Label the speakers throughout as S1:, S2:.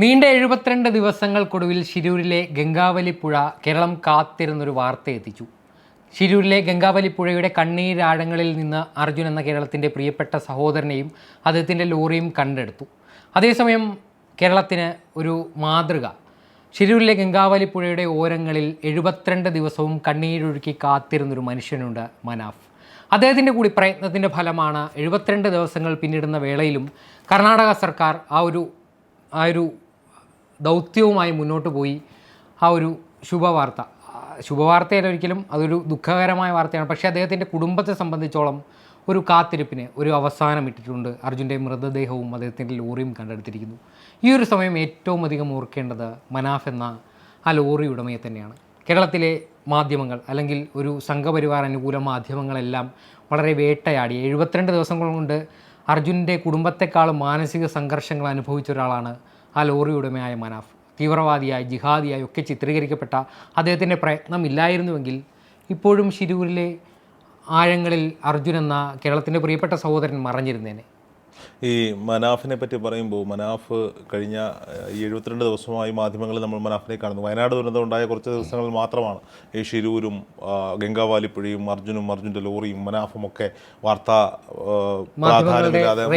S1: നീണ്ട എഴുപത്തിരണ്ട് ദിവസങ്ങൾക്കൊടുവിൽ ശിരൂരിലെ ഗംഗാവലി പുഴ കേരളം കാത്തിരുന്നൊരു വാർത്ത എത്തിച്ചു ശിരൂരിലെ ഗംഗാവലി പുഴയുടെ കണ്ണീരാഴങ്ങളിൽ നിന്ന് അർജുൻ എന്ന കേരളത്തിന്റെ പ്രിയപ്പെട്ട സഹോദരനെയും അദ്ദേഹത്തിന്റെ ലോറിയും കണ്ടെടുത്തു. അതേസമയം കേരളത്തിന് ഒരു മാതൃക. ശിരൂരിലെ ഗംഗാവലി പുഴയുടെ ഓരങ്ങളിൽ എഴുപത്തിരണ്ട് ദിവസവും കണ്ണീരൊഴുക്കി കാത്തിരുന്നൊരു മനുഷ്യനുണ്ട് മനാഫ്. അദ്ദേഹത്തിന്റെ കൂടി പ്രയത്നത്തിന്റെ ഫലമാണ് എഴുപത്തിരണ്ട് ദിവസങ്ങൾ പിന്നിടുന്ന വേളയിലും കർണാടക സർക്കാർ ആ ഒരു ആ ഒരു ദൗത്യവുമായി മുന്നോട്ട് പോയി. ആ ഒരു ശുഭവാർത്ത. ശുഭവാർത്തയല്ല ഒരിക്കലും അതൊരു ദുഃഖകരമായ വാർത്തയാണ്. പക്ഷേ അദ്ദേഹത്തിന്റെ കുടുംബത്തെ സംബന്ധിച്ചോളം ഒരു കാത്തിരിപ്പിന് ഒരു അവസാനം ഇട്ടിട്ടുണ്ട്. അർജുന്റെ മൃതദേഹവും അദ്ദേഹത്തിന്റെ ലോറിയും കണ്ടെടുത്തിരിക്കുന്നു. ഈ ഒരു സമയം ഏറ്റവും അധികം ഓർക്കേണ്ടത് മനാഫ് എന്ന ആ ലോറി ഉടമയെ തന്നെയാണ്. കേരളത്തിലെ മാധ്യമങ്ങൾ അല്ലെങ്കിൽ ഒരു സംഘപരിവാർ അനുകൂല മാധ്യമങ്ങളെല്ലാം വളരെ വേട്ടയാടി. എഴുപത്തിരണ്ട് ദിവസങ്ങൾ കൊണ്ട് അർജുന്റെ കുടുംബത്തെക്കാളും മാനസിക സംഘർഷങ്ങൾ അനുഭവിച്ച ഒരാളാണ് ആ ലോറി ഉടമയായ മനാഫ് തീവ്രവാദിയായി ജിഹാദിയായി ഒക്കെ ചിത്രീകരിക്കപ്പെട്ട അദ്ദേഹത്തിന്റെ പ്രയത്നം ഇല്ലായിരുന്നുവെങ്കിൽ ഇപ്പോഴും ശിരൂരിലെ ആഴങ്ങളിൽ അർജുൻ എന്ന കേരളത്തിന്റെ പ്രിയപ്പെട്ട സഹോദരൻ മറഞ്ഞിരുന്നേനെ.
S2: ഈ മനാഫിനെ പറ്റി പറയുമ്പോൾ മനാഫ് കഴിഞ്ഞ ഈ എഴുപത്തിരണ്ട് ദിവസമായി മാധ്യമങ്ങളിൽ നമ്മൾ മനാഫിനെ കാണുന്നു. വയനാട് ദുരന്തം ഉണ്ടായ കുറച്ച് ദിവസങ്ങളിൽ മാത്രമാണ് ഈ ഷിരൂരും ഗംഗാവാലിപ്പുഴയും അർജുനും അർജുന്റെ ലോറിയും മനാഫും ഒക്കെ വാർത്താ പ്രാധാന്യമില്ലാതെ മാ-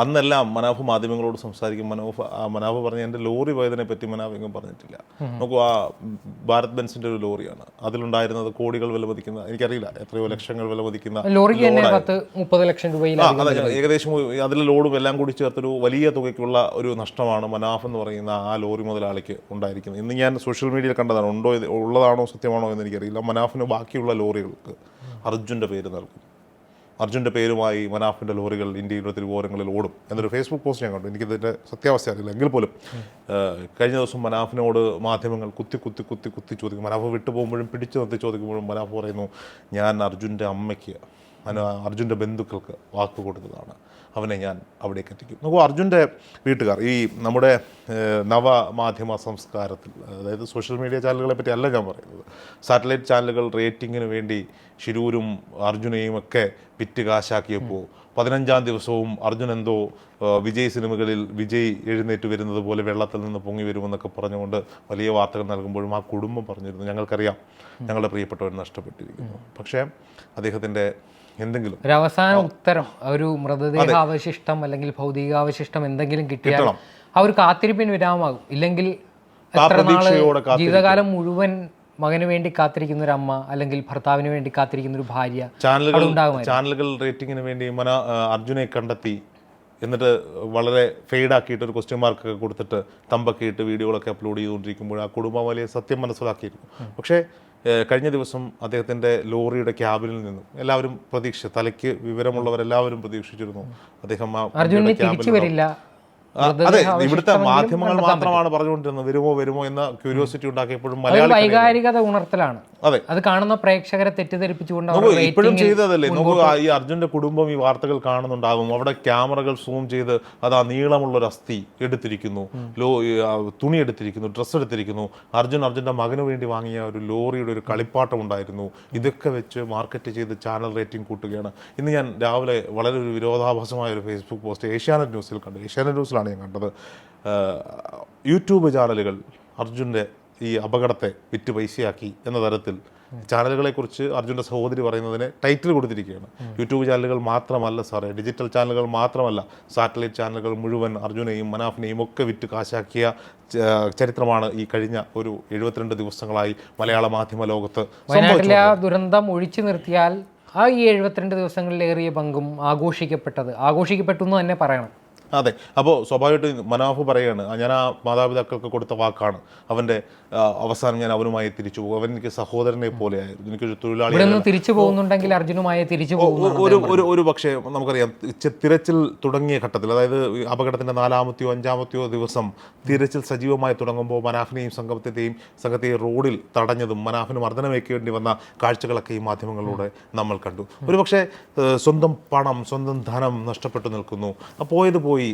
S2: അന്നെല്ലാം മനാഫ് മാധ്യമങ്ങളോട് സംസാരിക്കും. മനാഫ് ആ മനാഫ് പറഞ്ഞ എന്റെ ലോറി പോയതിനെ പറ്റി മനാഫ് എങ്ങും പറഞ്ഞിട്ടില്ല. നോക്കൂ ആ ഭാരത് ബെൻസിന്റെ ഒരു ലോറിയാണ്. അതിലുണ്ടായിരുന്നത് കോടികൾ വിലമതിക്കുന്ന എനിക്കറിയില്ല എത്രയോ ലക്ഷങ്ങൾ
S1: പത്ത് മുപ്പത് ലക്ഷം
S2: ഏകദേശം അതിലെ ലോഡും എല്ലാം കൂടി ചേർത്തൊരു വലിയ തുകയ്ക്കുള്ള ഒരു നഷ്ടമാണ് മനാഫ് എന്ന് പറയുന്ന ആ ലോറി മുതലാളിക്ക് ഉണ്ടായിരിക്കുന്നത്. ഇന്ന് ഞാൻ സോഷ്യൽ മീഡിയയിൽ കണ്ടതാണ് ഉണ്ടോ ഉള്ളതാണോ സത്യമാണോ എന്ന് എനിക്കറിയില്ല. മനാഫിന് ബാക്കിയുള്ള ലോറികൾക്ക് അർജുന്റെ പേര് നൽകും. അർജുന്റെ പേരുമായി മനാഫിന്റെ ലോറികൾ ഇന്ത്യയുടെ തിരുവോരങ്ങളിൽ ഓടും എന്നൊരു ഫേസ്ബുക്ക് പോസ്റ്റ് ഞാൻ കണ്ടു. എനിക്കിതിന്റെ സത്യാവസ്ഥ അറിയില്ല. എങ്കിൽ പോലും കഴിഞ്ഞ ദിവസം മനാഫിനോട് മാധ്യമങ്ങൾ കുത്തി കുത്തി കുത്തി കുത്തി ചോദിക്കും. മനാഫ് വിട്ടു പോകുമ്പോഴും പിടിച്ചു നിർത്തി ചോദിക്കുമ്പോഴും മനാഫ് പറയുന്നു ഞാൻ അർജുന്റെ അമ്മയ്ക്ക് അനു അർജുന്റെ ബന്ധുക്കൾക്ക് വാക്ക് കൊടുത്തതാണ്. അവനെ ഞാൻ അവിടേക്ക് എത്തിക്കും. നോക്കൂ അർജുന്റെ വീട്ടുകാർ ഈ നമ്മുടെ നവ മാധ്യമ സംസ്കാരത്തിൽ അതായത് സോഷ്യൽ മീഡിയ ചാനലുകളെ പറ്റി അല്ല ഞാൻ പറയുന്നത്. സാറ്റലൈറ്റ് ചാനലുകൾ റേറ്റിങ്ങിന് വേണ്ടി ഷിരൂരും അർജുനെയും ഒക്കെ വിറ്റ് കാശാക്കിയപ്പോൾ പതിനഞ്ചാം ദിവസവും അർജുൻ എന്തോ വിജയ് സിനിമകളിൽ വിജയ് എഴുന്നേറ്റ് വരുന്നത് പോലെ വെള്ളത്തിൽ നിന്ന് പൊങ്ങി വരുമെന്നൊക്കെ പറഞ്ഞുകൊണ്ട് വലിയ വാർത്തകൾ നൽകുമ്പോഴും ആ കുടുംബം പറഞ്ഞിരുന്നു ഞങ്ങൾക്കറിയാം ഞങ്ങളുടെ പ്രിയപ്പെട്ടവർ നഷ്ടപ്പെട്ടിരിക്കുന്നു പക്ഷേ അദ്ദേഹത്തിന്റെ എന്തെങ്കിലും
S1: ഒരു അവസാന ഉത്തരം ഒരു മൃതദേഹാവശിഷ്ടം അല്ലെങ്കിൽ ഭൗതികാവശിഷ്ടം എന്തെങ്കിലും കിട്ടിയാൽ. ആ ഒരു കാത്തിരിപ്പിന് വിരാമമാകും ഇല്ലെങ്കിൽ. ജീവിതകാലം മുഴുവൻ മകന് വേണ്ടി കാത്തിരിക്കുന്ന ഒരു അമ്മ അല്ലെങ്കിൽ ഭർത്താവിന് വേണ്ടി കാത്തിരിക്കുന്ന ഒരു ഭാര്യ
S2: ചാനലുകൾ. ചാനലുകൾ റേറ്റിംഗിന് വേണ്ടി മന അർജുനെ കണ്ടെത്തി എന്നിട്ട് വളരെ ഫെയ്ഡ് ആക്കിയിട്ട് ഒരു ക്വസ്റ്റ്യൻ മാർക്ക് ഒക്കെ കൊടുത്തിട്ട് തമ്പൊക്കെ ഇട്ട് വീഡിയോകളൊക്കെ അപ്ലോഡ് ചെയ്തുകൊണ്ടിരിക്കുമ്പോൾ ആ കുടുംബം വലിയ സത്യം മനസ്സിലാക്കിയിരുന്നു. പക്ഷേ കഴിഞ്ഞ ദിവസം അദ്ദേഹത്തിന്റെ ലോറിയുടെ ക്യാബിനിൽ നിന്നും എല്ലാവരും പ്രതീക്ഷ തലയ്ക്ക് വിവരമുള്ളവരെല്ലാവരും പ്രതീക്ഷിച്ചിരുന്നു. അദ്ദേഹം ആ ക്യാബിൽ അതെ ഇവിടുത്തെ മാധ്യമങ്ങൾ മാത്രമാണ് പറഞ്ഞുകൊണ്ടിരുന്നത് വരുമോ വരുമോ എന്ന ക്യൂരിയോസിറ്റി ഉണ്ടാക്കിയപ്പോഴും മലയാളി
S1: വൈകാരികത ഉണർത്തലാണ്.
S2: അതെ.
S1: അത് കാണുന്ന പ്രേക്ഷകരെ തെറ്റിദ്ധരിപ്പിച്ചുകൊണ്ട്
S2: ഇപ്പോഴും ചെയ്തതല്ലേ? നോക്കുക ഈ അർജുന്റെ കുടുംബം ഈ വാർത്തകൾ കാണുന്നുണ്ടാകും. അവിടെ ക്യാമറകൾ സൂം ചെയ്ത് അത് ആ നീളമുള്ള ഒരു അസ്ഥി എടുത്തിരിക്കുന്നു. ലോ തുണി എടുത്തിരിക്കുന്നു ഡ്രസ്സ് എടുത്തിരിക്കുന്നു. അർജുൻ അർജുന്റെ മകന് വേണ്ടി വാങ്ങിയ ഒരു ലോറിയുടെ ഒരു കളിപ്പാട്ടം ഉണ്ടായിരുന്നു. ഇതൊക്കെ വെച്ച് മാർക്കറ്റ് ചെയ്ത് ചാനൽ റേറ്റിംഗ് കൂട്ടുകയാണ്. ഇന്ന് ഞാൻ രാവിലെ വളരെ ഒരു വിരോധാഭാസമായ ഒരു ഫേസ്ബുക്ക് പോസ്റ്റ് ഏഷ്യാനെറ്റ് ന്യൂസിൽ കണ്ടു. ഏഷ്യാനെറ്റ് ന്യൂസിലാണ് ഞാൻ കണ്ടത്. യൂട്യൂബ് ചാനലുകൾ അർജുന്റെ ഈ അപകടത്തെ വിറ്റ് പൈസയാക്കി എന്ന തരത്തിൽ ചാനലുകളെ കുറിച്ച് അർജുന്റെ സഹോദരി പറയുന്നതിന് ടൈറ്റിൽ കൊടുത്തിരിക്കുകയാണ്. യൂട്യൂബ് ചാനലുകൾ മാത്രമല്ല സാറേ ഡിജിറ്റൽ ചാനലുകൾ മാത്രമല്ല സാറ്റലൈറ്റ് ചാനലുകൾ മുഴുവൻ അർജുനെയും മനാഫിനെയും ഒക്കെ വിറ്റ് കാശാക്കിയ ചരിത്രമാണ് ഈ കഴിഞ്ഞ ഒരു എഴുപത്തിരണ്ട് ദിവസങ്ങളായി മലയാള മാധ്യമ ലോകത്ത്
S1: ദുരന്തം ഒഴിച്ചു നിർത്തിയാൽ ആ ഈ എഴുപത്തിരണ്ട് ദിവസങ്ങളിലേറിയ പങ്കും ആഘോഷിക്കപ്പെട്ടത് ആഘോഷിക്കപ്പെട്ടു എന്ന് തന്നെ പറയണം.
S2: അതെ. അപ്പോൾ സ്വാഭാവികമായിട്ട് മനാഫ് പറയുകയാണ് ഞാൻ ആ മാതാപിതാക്കൾക്ക് കൊടുത്ത വാക്കാണ്. അവന്റെ അവസാനം ഞാൻ അവനുമായി തിരിച്ചു പോകും. അവൻ എനിക്ക് സഹോദരനെ പോലെയായിരുന്നു. എനിക്കൊരു തൊഴിലാളി
S1: തിരിച്ചു പോകുന്നുണ്ടെങ്കിൽ അർജുനുമായി തിരിച്ചു പോകും
S2: ഒരു ഒരു ഒരു പക്ഷേ നമുക്കറിയാം തിരച്ചിൽ തുടങ്ങിയ ഘട്ടത്തിൽ അതായത് അപകടത്തിന്റെ നാലാമത്തെയോ അഞ്ചാമത്തെയോ ദിവസം തിരച്ചിൽ സജീവമായി തുടങ്ങുമ്പോൾ മനാഫിനെയും സംഘത്തെയും സംഘത്തെയും റോഡിൽ തടഞ്ഞതും മനാഫിന് മർദ്ദനമേക്കേണ്ടി വന്ന കാഴ്ചകളൊക്കെ ഈ മാധ്യമങ്ങളിലൂടെ നമ്മൾ കണ്ടു. ഒരു പക്ഷേ സ്വന്തം പണം സ്വന്തം ധനം നഷ്ടപ്പെട്ടു നിൽക്കുന്നു. അപ്പോൾ പോയത് പോയി പോയി.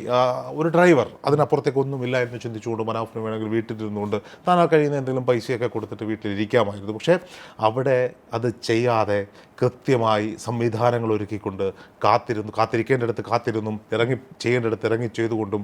S2: ഒരു ഡ്രൈവർ. അതിനപ്പുറത്തേക്ക് ഒന്നുമില്ല എന്ന് ചിന്തിച്ചുകൊണ്ട് മനാഫിന് വേണമെങ്കിൽ വീട്ടിലിരുന്നുകൊണ്ട് താൻ ആ കഴിയുന്ന എന്തെങ്കിലും പൈസയൊക്കെ കൊടുത്തിട്ട് വീട്ടിലിരിക്കാമായിരുന്നു. പക്ഷേ അവിടെ അത് ചെയ്യാതെ കൃത്യമായി സംവിധാനങ്ങൾ ഒരുക്കിക്കൊണ്ട് കാത്തിരുന്നു കാത്തിരിക്കേണ്ടടുത്ത് കാത്തിരുന്നും ഇറങ്ങി ചെയ്യേണ്ടിടത്ത് ഇറങ്ങി ചെയ്തുകൊണ്ടും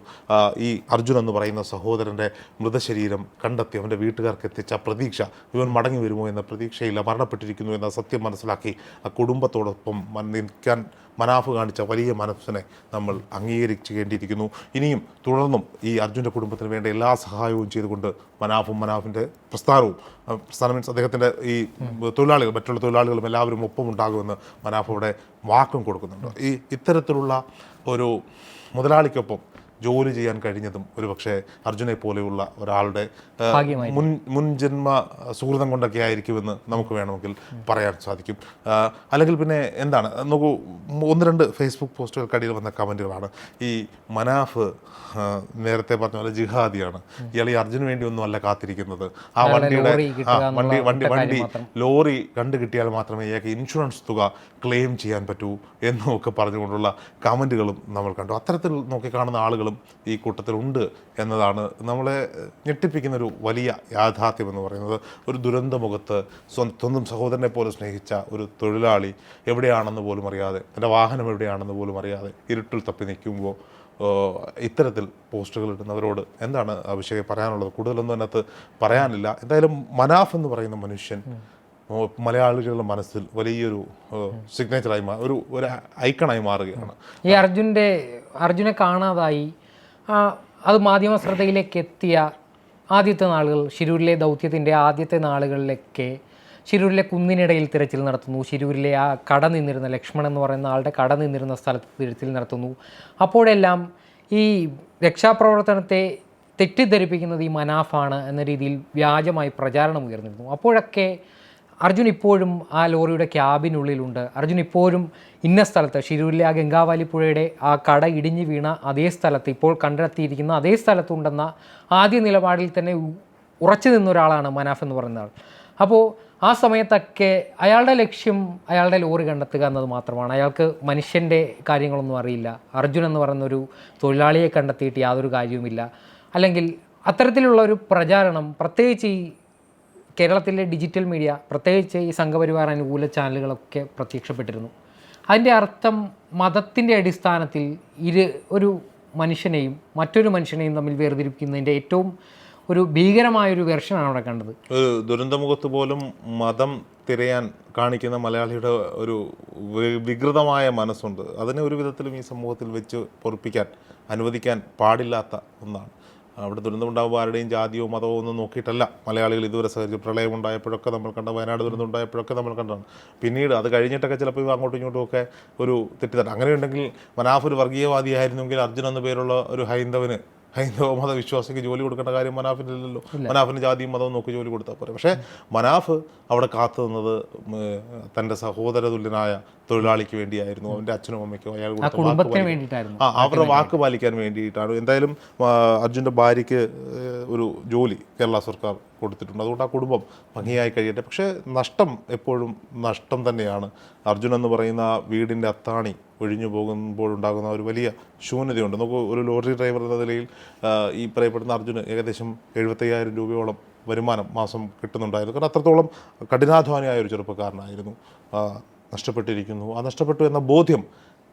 S2: ഈ അർജുൻ എന്ന് പറയുന്ന സഹോദരന്റെ മൃതശരീരം കണ്ടെത്തി അവന്റെ വീട്ടുകാർക്ക് എത്തിച്ച പ്രതീക്ഷ ഇവൻ മടങ്ങി വരുമോ എന്ന പ്രതീക്ഷയില്ല മരണപ്പെട്ടിരിക്കുന്നു എന്ന സത്യം മനസ്സിലാക്കി ആ കുടുംബത്തോടൊപ്പം നിൽക്കാൻ മനാഫ് കാണിച്ച വലിയ മനസ്സിനെ നമ്മൾ അംഗീകരിക്കേണ്ടിയിരിക്കുന്നു. ഇനിയും തുടർന്നും ഈ അർജുന്റെ കുടുംബത്തിന് വേണ്ട എല്ലാ സഹായവും ചെയ്തുകൊണ്ട് മനാഫും മനാഫിന്റെ പ്രസ്ഥാനവും പ്രസ്ഥാനം മീൻസ് അദ്ദേഹത്തിന്റെ ഈ തൊഴിലാളികൾ മറ്റുള്ള തൊഴിലാളികളും എല്ലാവരും ഒപ്പമുണ്ടാകുമെന്ന് മനാഫ് അവിടെ വാക്കും കൊടുക്കുന്നുണ്ട്. ഈ ഇത്തരത്തിലുള്ള ഒരു മുതലാളിക്കൊപ്പം ജോലി ചെയ്യാൻ കഴിഞ്ഞതും ഒരുപക്ഷെ അർജുനെ പോലെയുള്ള ഒരാളുടെ മുൻ മുൻജന്മ സുഹൃതം കൊണ്ടൊക്കെ ആയിരിക്കുമെന്ന് നമുക്ക് വേണമെങ്കിൽ പറയാൻ സാധിക്കും. അല്ലെങ്കിൽ പിന്നെ എന്താണ്? നോക്കൂ ഒന്ന് രണ്ട് ഫേസ്ബുക്ക് പോസ്റ്റുകൾക്കടിയിൽ വന്ന കമന്റുകളാണ്. ഈ മനാഫ് നേരത്തെ പറഞ്ഞ പോലെ ജിഹാദിയാണ്. ഇയാൾ ഈ അർജുന് വേണ്ടി ഒന്നും അല്ല കാത്തിരിക്കുന്നത്. ആ വണ്ടിയുടെ വണ്ടി വണ്ടി വണ്ടി ലോറി കണ്ടു കിട്ടിയാൽ മാത്രമേ ഇയാൾക്ക് ഇൻഷുറൻസ് തുക ക്ലെയിം ചെയ്യാൻ പറ്റൂ എന്നൊക്കെ പറഞ്ഞുകൊണ്ടുള്ള കമന്റുകളും നമ്മൾ കണ്ടു. അത്തരത്തിൽ നോക്കിക്കാണുന്ന ആളുകളും ഈ കൂട്ടത്തിലുണ്ട് എന്നതാണ് നമ്മളെ ഞെട്ടിപ്പിക്കുന്ന ഒരു വലിയ യാഥാർത്ഥ്യം എന്ന് പറയുന്നത്. ഒരു ദുരന്ത മുഖത്ത് സ്വന്തം സഹോദരനെ പോലെ സ്നേഹിച്ച ഒരു തൊഴിലാളി എവിടെയാണെന്ന് പോലും അറിയാതെ തന്റെ വാഹനം എവിടെയാണെന്ന് പോലും അറിയാതെ ഇരുട്ടിൽ തപ്പി നിൽക്കുമ്പോൾ ഇത്തരത്തിൽ പോസ്റ്റുകൾ ഇടുന്നവരോട് എന്താണ് അഭിഷേക് പറയാനുള്ളത്? കൂടുതലൊന്നും അതിനകത്ത് പറയാനില്ല. എന്തായാലും മനാഫ് എന്ന് പറയുന്ന മനുഷ്യൻ മലയാളികളുടെ മനസ്സിൽ വലിയൊരു സിഗ്നേച്ചറായി ഒരു ഒരു ഐക്കണായി മാറുകയാണ്.
S1: ഈ അർജുന്റെ അർജുനെ കാണാതായി. അത് മാധ്യമ ശ്രദ്ധയിലേക്ക് എത്തിയ ആദ്യത്തെ നാളുകൾ ശിരൂരിലെ ദൗത്യത്തിന്റെ ആദ്യത്തെ നാളുകളിലൊക്കെ ശിരൂരിലെ കുന്നിനിടയിൽ തിരച്ചിൽ നടത്തുന്നു. ശിരൂരിലെ ആ കട നിന്നിരുന്ന ലക്ഷ്മൺ എന്ന് പറയുന്ന ആളുടെ കട നിന്നിരുന്ന സ്ഥലത്ത് തിരച്ചിൽ നടത്തുന്നു. അപ്പോഴെല്ലാം ഈ രക്ഷാപ്രവർത്തനത്തെ തെറ്റിദ്ധരിപ്പിക്കുന്നത് ഈ മനാഫാണ് എന്ന രീതിയിൽ വ്യാജമായി പ്രചാരണം ഉയർന്നിരുന്നു. അപ്പോഴൊക്കെ അർജുൻ ഇപ്പോഴും ആ ലോറിയുടെ ക്യാബിനുള്ളിലുണ്ട്. അർജുൻ ഇപ്പോഴും ഇന്ന സ്ഥലത്ത് ഷിരൂരിലെ ആ ഗംഗാവാലി പുഴയുടെ ആ കട ഇടിഞ്ഞു വീണ അതേ സ്ഥലത്ത് ഇപ്പോൾ കണ്ടെത്തിയിരിക്കുന്ന അതേ സ്ഥലത്തുണ്ടെന്ന ആദ്യ നിലപാടിൽ തന്നെ ഉറച്ചു നിന്ന ഒരാളാണ് മനാഫ് എന്ന് പറയുന്ന ആൾ. അപ്പോൾ ആ സമയത്തൊക്കെ അയാളുടെ ലക്ഷ്യം അയാളുടെ ലോറി കണ്ടെത്തുക എന്നത് മാത്രമാണ്. അയാൾക്ക് മനുഷ്യന്റെ കാര്യങ്ങളൊന്നും അറിയില്ല. അർജുൻ എന്ന് പറയുന്നൊരു തൊഴിലാളിയെ കണ്ടെത്തിയിട്ട് യാതൊരു കാര്യവുമില്ല. അല്ലെങ്കിൽ അത്തരത്തിലുള്ള ഒരു പ്രചാരണം പ്രത്യേകിച്ച് ഈ കേരളത്തിലെ ഡിജിറ്റൽ മീഡിയ പ്രത്യേകിച്ച് ഈ സംഘപരിവാർ അനുകൂല ചാനലുകളൊക്കെ പ്രത്യക്ഷപ്പെട്ടിരുന്നു. അതിന്റെ അർത്ഥം മതത്തിന്റെ അടിസ്ഥാനത്തിൽ ഇരു ഒരു മനുഷ്യനെയും മറ്റൊരു മനുഷ്യനെയും തമ്മിൽ വേർതിരിക്കുന്നതിന്റെ ഏറ്റവും ഒരു ഭീകരമായൊരു വെർഷനാണ് അവിടെ കണ്ടത്.
S2: ഒരു ദുരന്തമുഖത്ത് പോലും മതം തിരയാൻ കാണിക്കുന്ന മലയാളിയുടെ ഒരു വികൃതമായ മനസ്സുണ്ട്. അതിനെ ഒരു വിധത്തിലും ഈ സമൂഹത്തിൽ വെച്ച് പൊറപ്പിക്കാൻ അനുവദിക്കാൻ പാടില്ലാത്ത ഒന്നാണ്. അവിടെ ദുരന്തമുണ്ടാകുമ്പോൾ ആരുടെയും ജാതിയോ മതമോ ഒന്നും നോക്കിയിട്ടല്ല. മലയാളികൾ ഇതുവരെ സഹകരിച്ചു പ്രളയം ഉണ്ടായപ്പോഴൊക്കെ നമ്മൾ കണ്ട വയനാട് ദുരന്തം ഉണ്ടായപ്പോഴൊക്കെ നമ്മൾ കണ്ടതാണ്. പിന്നീട് അത് കഴിഞ്ഞിട്ടൊക്കെ ചിലപ്പോൾ ഇവ അങ്ങോട്ടും ഇങ്ങോട്ടും ഒക്കെ ഒരു തെറ്റിദ്ധാരണ. അങ്ങനെയുണ്ടെങ്കിൽ മനാഫ് ഒരു വർഗീയവാദിയായിരുന്നെങ്കിൽ അർജുൻ എന്ന പേരുള്ള ഒരു ഹൈന്ദവന് ഹൈന്ദവ മത വിശ്വാസിക്ക് ജോലി കൊടുക്കേണ്ട കാര്യം മനാഫിനില്ലല്ലോ. മനാഫിന് ജാതിയും മതവും നോക്കി ജോലി കൊടുത്താൽ പോരെ. പക്ഷേ മനാഫ് അവിടെ കാത്തു നിന്നത് തന്റെ സഹോദര തുല്യനായ തൊഴിലാളിക്ക് വേണ്ടിയായിരുന്നു. അവന്റെ അച്ഛനും അമ്മയ്ക്കും അയാൾ
S1: ആ
S2: കൊടുത്ത അവരുടെ വാക്ക് പാലിക്കാൻ വേണ്ടിയിട്ടാണ്. എന്തായാലും അർജുന്റെ ഭാര്യയ്ക്ക് ഒരു ജോലി കേരള സർക്കാർ കൊടുത്തിട്ടുണ്ട്. അതുകൊണ്ട് ആ കുടുംബം ഭംഗിയായി കഴിയട്ടെ. പക്ഷേ നഷ്ടം എപ്പോഴും നഷ്ടം തന്നെയാണ്. അർജുൻ എന്ന് പറയുന്ന വീടിന്റെ അത്താണി ഒഴിഞ്ഞു പോകുമ്പോൾ ഉണ്ടാകുന്ന ഒരു വലിയ ശൂന്യതയുണ്ട്. നമുക്ക് ഒരു ലോറി ഡ്രൈവർ എന്ന നിലയിൽ ഈ പറയപ്പെടുന്ന അർജുന് ഏകദേശം എഴുപത്തയ്യായിരം രൂപയോളം വരുമാനം മാസം കിട്ടുന്നുണ്ടായിരുന്നു. കാരണം അത്രത്തോളം കഠിനാധ്വാനിയായ ഒരു ചെറുപ്പക്കാരനായിരുന്നു. നഷ്ടപ്പെട്ടിരിക്കുന്നു. ആ നഷ്ടപ്പെട്ടു എന്ന ബോധ്യം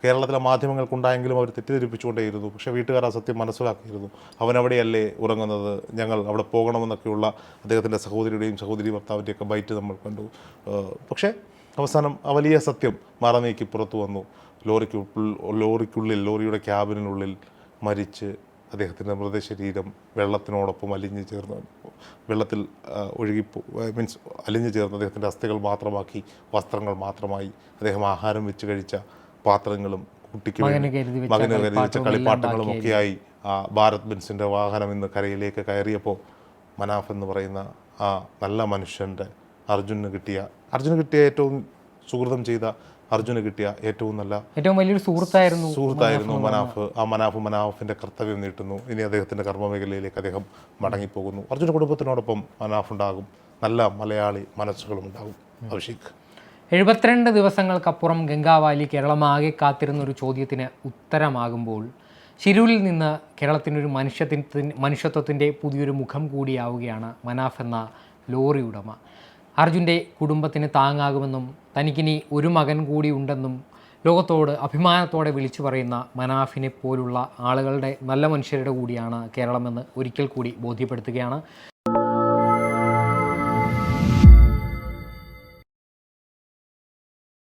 S2: കേരളത്തിലെ മാധ്യമങ്ങൾക്കുണ്ടായെങ്കിലും അവർ തെറ്റിദ്ധരിപ്പിച്ചുകൊണ്ടേയിരുന്നു. പക്ഷേ വീട്ടുകാർ ആ സത്യം മനസ്സിലാക്കിയിരുന്നു. അവനവിടെയല്ലേ ഉറങ്ങുന്നത്? ഞങ്ങൾ അവിടെ പോകണമെന്നൊക്കെയുള്ള അദ്ദേഹത്തിന്റെ സഹോദരിയുടെയും സഹോദരി ഭർത്താവിന്റെയൊക്കെ ബൈറ്റ് നമ്മൾ കണ്ടു. പക്ഷേ അവസാനം ആ വലിയ സത്യം മറനീക്കി പുറത്തു വന്നു. ലോറിക്ക് ലോറിക്കുള്ളിൽ ലോറിയുടെ ക്യാബിനുള്ളിൽ മരിച്ച് അദ്ദേഹത്തിന്റെ മൃതശരീരം വെള്ളത്തിനോടൊപ്പം അലിഞ്ഞു ചേർന്ന് വെള്ളത്തിൽ ഒഴുകി മീൻസ് അലിഞ്ഞു ചേർന്ന് അദ്ദേഹത്തിന്റെ അസ്ഥികൾ മാത്രമാക്കി വസ്ത്രങ്ങൾ മാത്രമായി അദ്ദേഹം ആഹാരം വെച്ച് കഴിച്ച പാത്രങ്ങളും കുട്ടിക്ക്
S1: മകന്
S2: കരുതിച്ച
S1: കരുതി വെച്ച കളിപ്പാട്ടങ്ങളും
S2: ഒക്കെയായി ആ ഭാരത് ബെൻസിന്റെ വാഹനം ഇന്ന് കരയിലേക്ക് കയറിയപ്പോൾ മനാഫ് എന്ന് പറയുന്ന ആ നല്ല മനുഷ്യന്റെ അർജുനന് കിട്ടിയ അർജുന് കിട്ടിയ ഏറ്റവും സുഹൃതം ചെയ്ത അർജുന് കിട്ടിയ ഏറ്റവും നല്ല
S1: ഏറ്റവും വലിയൊരു സുഹൃത്തായിരുന്നു
S2: സുഹൃത്തായിരുന്നു മനാഫ് ആ മനാഫ് മനാഫിന്റെ കർത്തവ്യം നീട്ടുന്നു. ഇനി അദ്ദേഹത്തിന്റെ കർമ്മമേഖലയിലേക്ക് അദ്ദേഹം മടങ്ങിപ്പോകുന്നു. അർജുന കുടുംബത്തിനോടൊപ്പം മനാഫ് ഉണ്ടാകും. നല്ല മലയാളി മനസ്സുകളും ഉണ്ടാകും. അഭിഷേക്.
S1: എഴുപത്തിരണ്ട് ദിവസങ്ങൾക്കപ്പുറം ഗംഗാവാലി കേരളമാകെ കാത്തിരുന്ന ഒരു ചോദ്യത്തിന് ഉത്തരമാകുമ്പോൾ ശിരൂരിൽ നിന്ന് കേരളത്തിനൊരു മനുഷ്യത്തിൻ മനുഷ്യത്വത്തിന്റെ പുതിയൊരു മുഖം കൂടിയാവുകയാണ് മനാഫ് എന്ന ലോറി ഉടമ. അർജുന്റെ കുടുംബത്തിന് താങ്ങാകുമെന്നും തനിക്കിനി ഒരു മകൻ കൂടി ഉണ്ടെന്നും ലോകത്തോട് അഭിമാനത്തോടെ വിളിച്ചു പറയുന്ന മനാഫിനെ പോലുള്ള ആളുകളുടെ നല്ല മനുഷ്യരുടെ കൂടിയാണ് കേരളമെന്ന് ഒരിക്കൽ കൂടി ബോധ്യപ്പെടുത്തുകയാണ്.